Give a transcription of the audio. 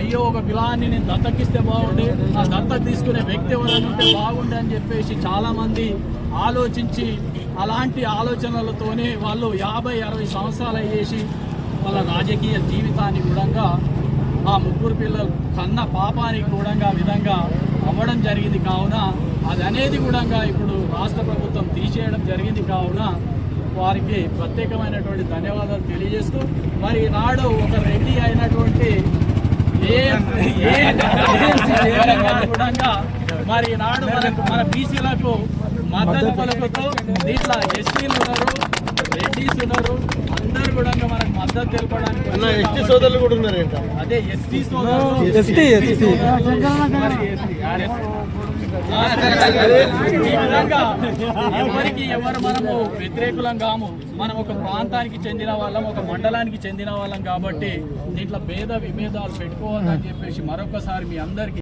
అయ్యో ఒక పిలాన్ని నేను దత్తకిస్తే బాగుండే ఆ దత్త తీసుకునే వ్యక్తి ఎవరైనా ఉంటే బాగుండే అని చెప్పేసి చాలామంది ఆలోచించి అలాంటి ఆలోచనలతోనే వాళ్ళు యాభై అరవై సంవత్సరాలు అయ్యేసి వాళ్ళ రాజకీయ జీవితాన్ని కూడా ఆ ముగ్గురు పిల్లలు కన్న పాపానికి కూడా విధంగా అవ్వడం జరిగింది. కావున అది అనేది కూడా ఇప్పుడు రాష్ట్ర ప్రభుత్వం తీసేయడం జరిగింది. కావున వారికి ప్రత్యేకమైనటువంటి ధన్యవాదాలు తెలియజేస్తూ మరి ఈనాడు ఒక రెడ్డి అయినటువంటి మరి ఈనాడు మనకు మన బీసీలకు మద్దతు పలుకుతూ దీంట్లో ఎస్సీలు ఉన్నారు రెడ్డిస్ ఉన్నారు అందరు కూడా మనకు మద్దతు తెలపడానికి ఎస్టీ సోదరులు కూడా ఉన్నారు అదే ఎస్టీ సోదరులు. ST, ST. ఎవరికి ఎవరు మనము వ్యతిరేకులం కాము మనం ఒక ప్రాంతానికి చెందిన వాళ్ళం ఒక మండలానికి చెందిన వాళ్ళం కాబట్టి దీంట్లో భేద విభేదాలు పెట్టుకోవద్దని చెప్పేసి మరొకసారి మీ అందరికీ